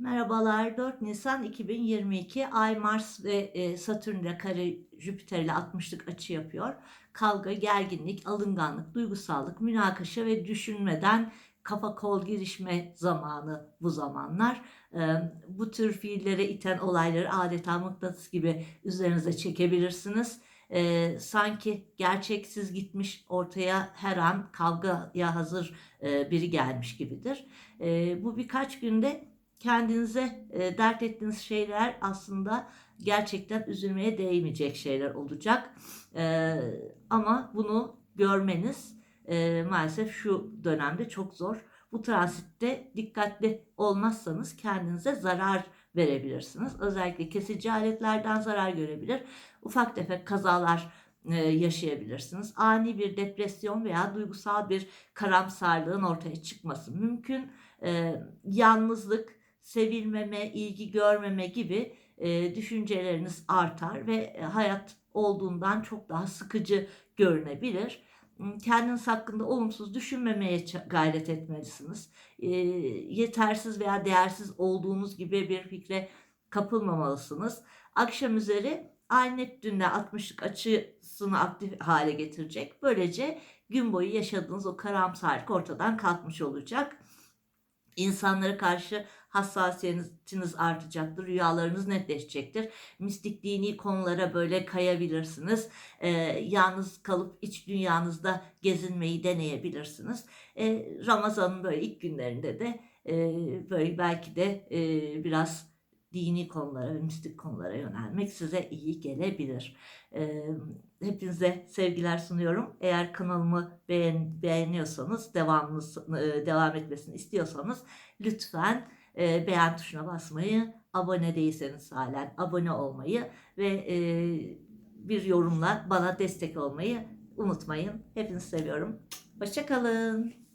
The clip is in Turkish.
Merhabalar 4 Nisan 2022 Ay Mars ve e, Satürn ile kare Jüpiter ile 60'lık açı yapıyor. Kavga, gerginlik, alınganlık, duygusallık, münakaşa ve düşünmeden kafa kol girişme zamanı bu zamanlar. E, bu tür fiillere iten olayları adeta mıknatıs gibi üzerinize çekebilirsiniz. E, sanki gerçeksiz gitmiş ortaya her an kavgaya hazır e, biri gelmiş gibidir. E, bu birkaç günde kendinize e, dert ettiğiniz şeyler aslında gerçekten üzülmeye değmeyecek şeyler olacak. E, ama bunu görmeniz e, maalesef şu dönemde çok zor. Bu transitte dikkatli olmazsanız kendinize zarar verebilirsiniz. Özellikle kesici aletlerden zarar görebilir. Ufak tefek kazalar e, yaşayabilirsiniz. Ani bir depresyon veya duygusal bir karamsarlığın ortaya çıkması mümkün. E, yalnızlık, sevilmeme, ilgi görmeme gibi e, düşünceleriniz artar ve e, hayat olduğundan çok daha sıkıcı görünebilir. Hmm, Kendiniz hakkında olumsuz düşünmemeye gayret etmelisiniz. E, yetersiz veya değersiz olduğunuz gibi bir fikre kapılmamalısınız. Akşam üzeri Ay Neptün'le 60'lık açısını aktif hale getirecek. Böylece gün boyu yaşadığınız o karamsarlık ortadan kalkmış olacak. İnsanlara karşı hassasiyetiniz artacaktır, rüyalarınız netleşecektir. Mistik dini konulara böyle kayabilirsiniz. Ee, yalnız kalıp iç dünyanızda gezinmeyi deneyebilirsiniz. Ee, Ramazan'ın böyle ilk günlerinde de e, böyle belki de e, biraz dini konulara ve mistik konulara yönelmek size iyi gelebilir. Ee, hepinize sevgiler sunuyorum. Eğer kanalımı beğen, beğeniyorsanız, devamlı, e, devam etmesini istiyorsanız lütfen e, beğen tuşuna basmayı, abone değilseniz halen abone olmayı ve e, bir yorumla bana destek olmayı unutmayın. Hepinizi seviyorum. Hoşçakalın.